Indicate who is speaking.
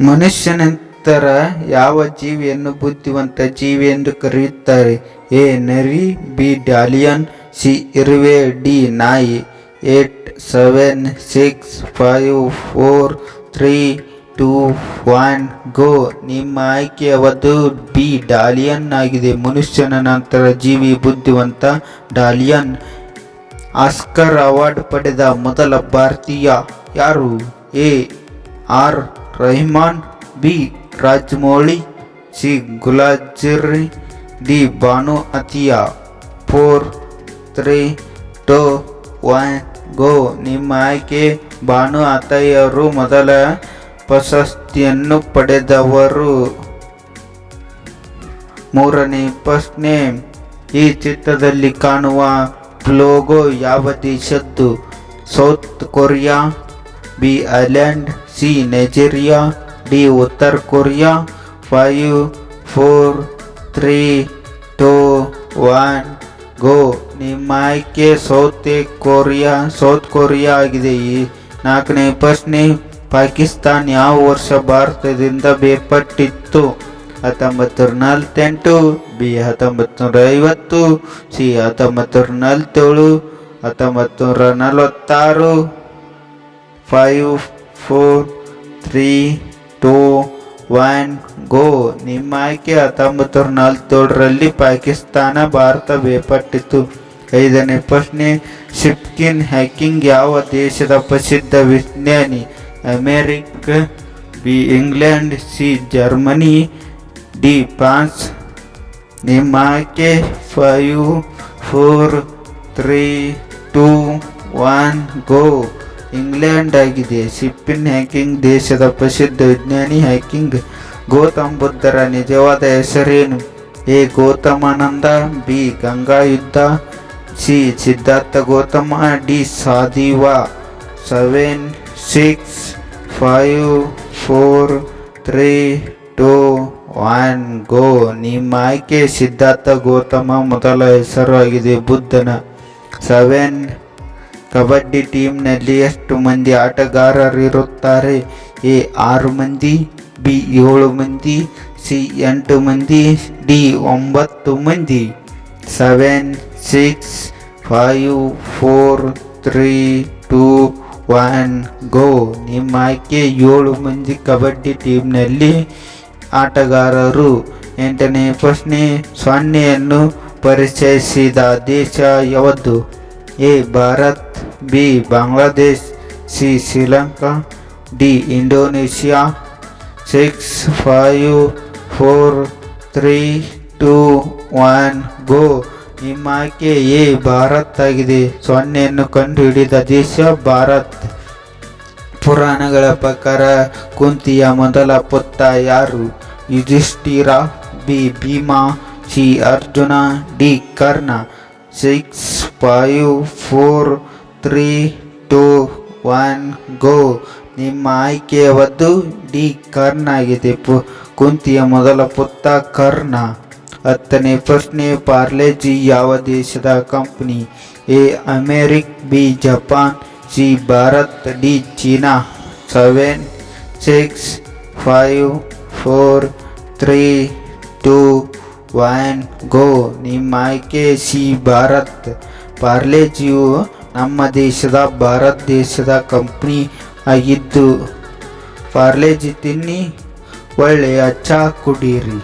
Speaker 1: ಮನುಷ್ಯನಂತರ ಯಾವ ಜೀವಿಯನ್ನು ಬುದ್ಧಿವಂತ ಜೀವಿ ಎಂದು ಕರೆಯುತ್ತಾರೆ? ಎ. ನರಿ, ಬಿ. ಡಾಲಿಯನ್, ಸಿ. ಇರುವೆ, ಡಿ. ನಾಯಿ, eight, seven, six, five, four, three, two, one, go. ನಿಮ್ಮ ಆಯ್ಕೆ ಅವತ್ತು ಬಿ. ಡಾಲಿಯನ್ ಆಗಿದೆ. ಮನುಷ್ಯನ ನಂತರ ಜೀವಿ ಬುದ್ಧಿವಂತ ಡಾಲಿಯನ್. ಆಸ್ಕರ್ ಅವಾರ್ಡ್ ಪಡೆದ ಮೊದಲ ಭಾರತೀಯ ಯಾರು? A. R. Rahman B Rajamouli C Gulzar D Bhanu Athaiya four three two one go ನಿಮ್ಮ ಆಯ್ಕೆ ಭಾನು ಅತಯ್ಯರು ಮೊದಲ ಪ್ರಶಸ್ತಿಯನ್ನು ಪಡೆದವರು. ಮೂರನೇ ಪ್ರಶ್ನೆ, ಈ ಚಿತ್ರದಲ್ಲಿ ಕಾಣುವ ಲೋಗೋ ಯಾವ ದೇಶದ್ದು? South Korea B island, C Nigeria, D ಉತ್ತರ Korea, five, four, three, two, one, go. ನಿಮ್ಮ ಆಯ್ಕೆ ಸೌತ್ ಕೊರಿಯಾ ಸೌತ್ ಕೊರಿಯಾ ಆಗಿದೆ. ಈ ನಾಲ್ಕನೇ ಪ್ರಶ್ನೆ, ಪಾಕಿಸ್ತಾನ್ ಯಾವ ವರ್ಷ ಭಾರತದಿಂದ ಬೇರ್ಪಟ್ಟಿತ್ತು? ಹತ್ತೊಂಬತ್ತು ನೂರ ನಲವತ್ತೆಂಟು ಬಿ ಹತ್ತೊಂಬತ್ತು ಐವತ್ತು ಸಿ ಹತ್ತೊಂಬತ್ತು ನೂರ ನಲವತ್ತೇಳು ಹತ್ತೊಂಬತ್ತು ನಲವತ್ತಾರು five four three two one go ನಿಮ್ಮ ಆಯ್ಕೆ ಹತ್ತೊಂಬತ್ತು ನಲವತ್ತೇಳರಲ್ಲಿ ಪಾಕಿಸ್ತಾನ, ಭಾರತ ಬೇಪಟ್ಟಿತ್ತು ಐದನೇ ಪ್ರಶ್ನೆ, ಶಿಪ್ಕಿನ್ ಹ್ಯಾಕಿಂಗ್ ಯಾವ ದೇಶದ ಪ್ರಸಿದ್ಧ ವಿಜ್ಞಾನಿ? America, B, England, C, Germany, D, France. ನಿಮ್ಮ ಆಯ್ಕೆ five four three two one go England ಆಗಿದೆ. ಶಿಪ್ಪಿನ್ ಹ್ಯಾಕಿಂಗ್ ದೇಶದ ಪ್ರಸಿದ್ಧ ವಿಜ್ಞಾನಿ ಹ್ಯಾಕಿಂಗ್ ಗೌತಮ್ ಬುದ್ಧರ ನಿಜವಾದ ಹೆಸರೇನು? ಎ. ಗೌತಮಾನಂದ, ಬಿ. ಗಂಗಾ ಯುದ್ಧ C. Siddhartha Gautama, D. ಸಾದಿವ. Seven six five four three two one go. ನಿಮ್ಮ ಆಯ್ಕೆ ಸಿದ್ಧಾರ್ಥ ಗೌತಮ ಮೊದಲ ಹೆಸರು ಆಗಿದೆ ಬುದ್ಧನ. ಸೆವೆನ್ ಕಬಡ್ಡಿ ಟೀಮ್ನಲ್ಲಿ ಎಷ್ಟು ಮಂದಿ ಆಟಗಾರರಿರುತ್ತಾರೆ? ಎ ಆರು ಮಂದಿ, ಬಿ ಏಳು ಮಂದಿ, ಸಿ ಎಂಟು ಮಂದಿ, ಡಿ ಒಂಬತ್ತು ಮಂದಿ. Seven, six, five, four, three, two, one, go. ನಿಮ್ಮ ಆಯ್ಕೆ ಏಳು ಮಂದಿ ಕಬಡ್ಡಿ ಟೀಮ್ನಲ್ಲಿ ಆಟಗಾರರು. ಎಂಟನೇ ಪ್ರಶ್ನೆ, ಸೊನ್ನೆಯನ್ನು ಪರಿಚಯಿಸಿದ ದೇಶ ಯಾವುದು? A, Bharat B Bangladesh C Sri Lanka D Indonesia six five four three two one go ನಿಮ್ಮ ಆಯ್ಕೆ ಎ, ಭಾರತ್ ಆಗಿದೆ. ಸೊನ್ನೆಯನ್ನು ಕಂಡುಹಿಡಿದ ದೇಶ ಭಾರತ್. ಪುರಾಣಗಳ ಪ್ರಕಾರ ಕುಂತಿಯ ಮೊದಲ ಪುತ್ತ ಯಾರು? Yudhishthira, B, Bhima, C, Arjuna, D, Karna. Six five four three two one go ನಿಮ್ಮ ಆಯ್ಕೆಯವದ್ದು ಡಿ ಕರ್ಣ ಆಗಿದೆ. ಪು, ಕುಂತಿಯ ಮೊದಲ ಪುತ್ತ ಕರ್ಣ ಹತ್ತನೇ ಪ್ರಶ್ನೆ ಪಾರ್ಲೆಜಿ ಯಾವ ದೇಶದ company A, America, B, Japan, C, Bharat, D, China. Seven six five four three two one go ನಿಮ್ಮ ಆಯ್ಕೆ ಸಿ, ಭಾರತ್. ಪಾರ್ಲೆಜಿಯು ನಮ್ಮ ದೇಶದ ಭಾರತ ದೇಶದ ಕಂಪ್ನಿ ಆಗಿದ್ದು ಪಾರ್ಲೆಜಿ ತಿನ್ನಿ ಒಳ್ಳೆಯ ಚಹಾ ಕುಡೀರಿ.